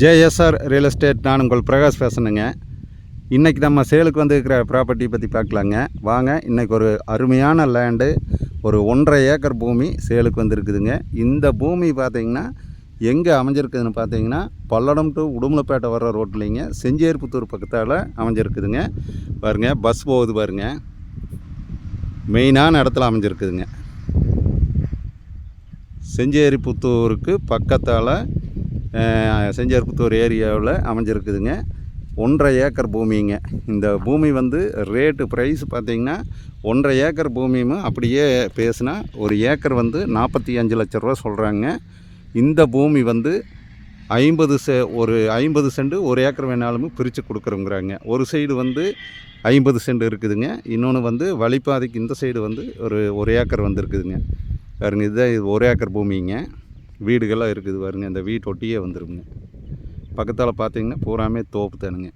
JSR real estate நான் உங்கள் பிரகாஷ் பேசணுங்க இன்றைக்கி நம்ம சேலுக்கு வந்திருக்கிற ப்ராப்பர்ட்டி பற்றி பார்க்கலாங்க. வாங்க இன்றைக்கி ஒரு அருமையான லேண்டு ஒரு ஒன்றரை ஏக்கர் பூமி சேலுக்கு வந்துருக்குதுங்க. இந்த பூமி பார்த்திங்கன்னா எங்கே அமைஞ்சிருக்குதுன்னு பார்த்தீங்கன்னா பல்லடம் டு உடுமலைப்பேட்டை வர்ற ரோட்லிங்க. செஞ்சேரிப்புத்தூர் பக்கத்தால் அமைஞ்சிருக்குதுங்க. பாருங்க பஸ் போகுது பாருங்க. மெயினான இடத்துல அமைஞ்சிருக்குதுங்க. செஞ்சேரிபுத்தூருக்கு பக்கத்தால் செஞ்சேரிப்புத்தூர் ஏரியாவில் அமைஞ்சிருக்குதுங்க. ஒன்றரை ஏக்கர் பூமிங்க. இந்த பூமி வந்து ரேட்டு ப்ரைஸ் பார்த்தீங்கன்னா ஒன்றரை ஏக்கர் பூமியும் அப்படியே பேசுனா ஒரு ஏக்கர் வந்து நாற்பத்தி அஞ்சு லட்ச ரூபா சொல்கிறாங்க இந்த பூமி வந்து ஐம்பது செ ஒரு ஐம்பது சென்ட் ஒரு ஏக்கர் வேணாலும் பிரித்து கொடுக்குறோங்கிறாங்க. ஒரு சைடு வந்து ஐம்பது சென்ட் இருக்குதுங்க. இன்னொன்று வந்து வழிப்பாதைக்கு இந்த சைடு வந்து ஒரு ஒரு ஏக்கர் வந்துருக்குதுங்க. பாருங்க இதுதான் இது ஒரு ஏக்கர் பூமிங்க. வீடுகள்லாம் இருக்குது பாருங்க இந்த வீட்டு ஒட்டியே வந்துருங்க. பக்கத்தால் பார்த்தீங்கன்னா பூராமே தோப்பு தானுங்க.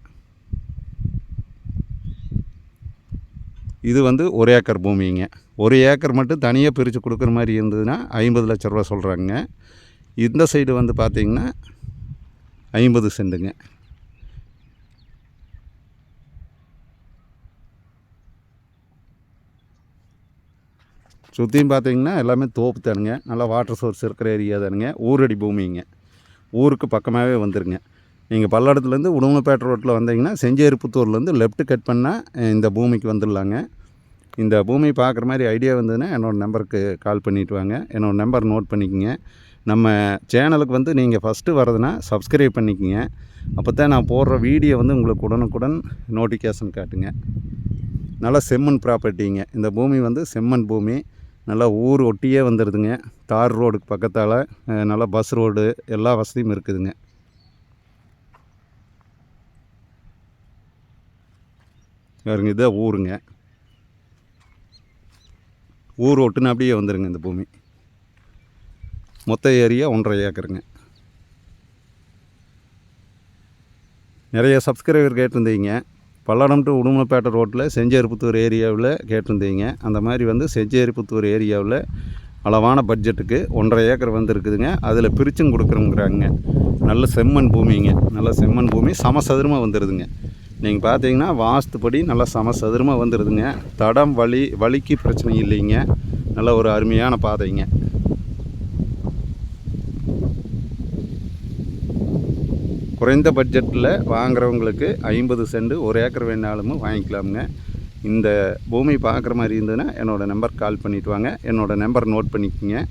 இது வந்து ஒரு ஏக்கர் பூமிங்க. ஒரு ஏக்கர் மட்டும் தனியாக பிரித்து கொடுக்குற மாதிரி இருந்ததுன்னா ஐம்பது லட்ச ரூபா சொல்கிறாங்க இந்த சைடு வந்து பார்த்திங்கன்னா ஐம்பது சென்ட்டுங்க சுற்றியும் பார்த்தீங்கன்னா எல்லாமே தோப்பு தானுங்க. நல்லா வாட்டர் சோர்ஸ் இருக்கிற ஏரியா தானுங்க. ஊரடி பூமிங்க ஊருக்கு பக்கமாகவே வந்துருங்க. நீங்கள் பல்லடத்துலேருந்து உடுமலைப்பேட்டை ரோட்டில் வந்தீங்கன்னா செஞ்சேரிப்புத்தூர்லேருந்து லெஃப்ட் கட் பண்ணால் இந்த பூமிக்கு வந்துடலாங்க. இந்த பூமி பார்க்குற மாதிரி ஐடியா வந்ததுன்னா என்னோடய நம்பருக்கு கால் பண்ணிட்டு வாங்க. என்னோடய நம்பர் நோட் பண்ணிக்கோங்க. நம்ம சேனலுக்கு வந்து நீங்கள் ஃபஸ்ட்டு வரதுன்னா சப்ஸ்கிரைப் பண்ணிக்கோங்க. அப்போ தான் நான் போடுற வீடியோ வந்து உங்களுக்கு உடனுக்குடன் நோட்டிஃபிகேஷன் காட்டுங்க. நல்லா செம்மண் ப்ராப்பர்ட்டிங்க இந்த பூமி வந்து செம்மண் பூமி. நல்லா ஊர் ஒட்டியே வந்துடுதுங்க தார் ரோடுக்கு பக்கத்தால் நல்லா பஸ் ரோடு எல்லா வசதியும் இருக்குதுங்க. பாருங்க இதுதான் ஊருங்க. ஊர் ஒட்டுன்னு அப்படியே வந்துடுங்க இந்த பூமி. மொத்த ஏரியா ஒன்றரை ஏக்கருங்க. நிறைய சப்ஸ்கிரைபர் கேட்டிருந்தீங்க. பல்லடம் டு உடுமலைப்பேட்டை ரோட்டில் செஞ்சேரிப்புத்தூர் ஏரியாவில் கேட்டிருந்தீங்க. அந்த மாதிரி வந்து செஞ்சேரிப்புத்தூர் ஏரியாவில் அளவான பட்ஜெட்டுக்கு ஒன்றரை ஏக்கர் வந்து இருக்குதுங்க அதில் பிரிச்சும் கொடுக்குறோங்கிறாங்க. நல்ல செம்மண் பூமிங்க. நல்ல செம்மண் பூமி சமசதுரமாக வந்துடுதுங்க நீங்கள் பார்த்தீங்கன்னா வாஸ்துப்படி நல்லா சமசதுரமாக வந்துடுதுங்க தடம் வழி வலிக்கு பிரச்சனை இல்லைங்க. நல்ல ஒரு அருமையான பாதைங்க. குறைந்த பட்ஜெட்டில் வாங்குறவங்களுக்கு ஐம்பது சென்ட் ஒரு ஏக்கர் வேணாலும் வாங்கிக்கலாமுங்க. இந்த பூமி பார்க்குற மாதிரி இருந்ததுன்னா என்னோடய நம்பர் கால் பண்ணிவிட்டு வாங்க. என்னோடய நம்பர் நோட் பண்ணிக்கோங்க.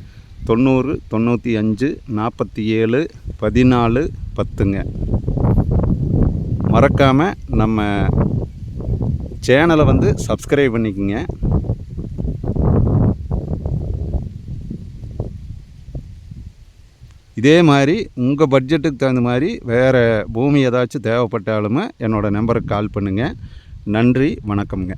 தொண்ணூறு தொண்ணூற்றி அஞ்சு நாற்பத்தி ஏழு பதினாலு பத்துங்க. மறக்காமல் நம்ம சேனலை வந்து சப்ஸ்கிரைப் பண்ணிக்கோங்க. இதே மாதிரி உங்கள் பட்ஜெட்டுக்கு தகுந்த மாதிரி வேறு பூமி ஏதாச்சும் தேவைப்பட்டாலுமே என்னோடய நம்பருக்கு கால் பண்ணுங்கள் நன்றி வணக்கம்ங்க.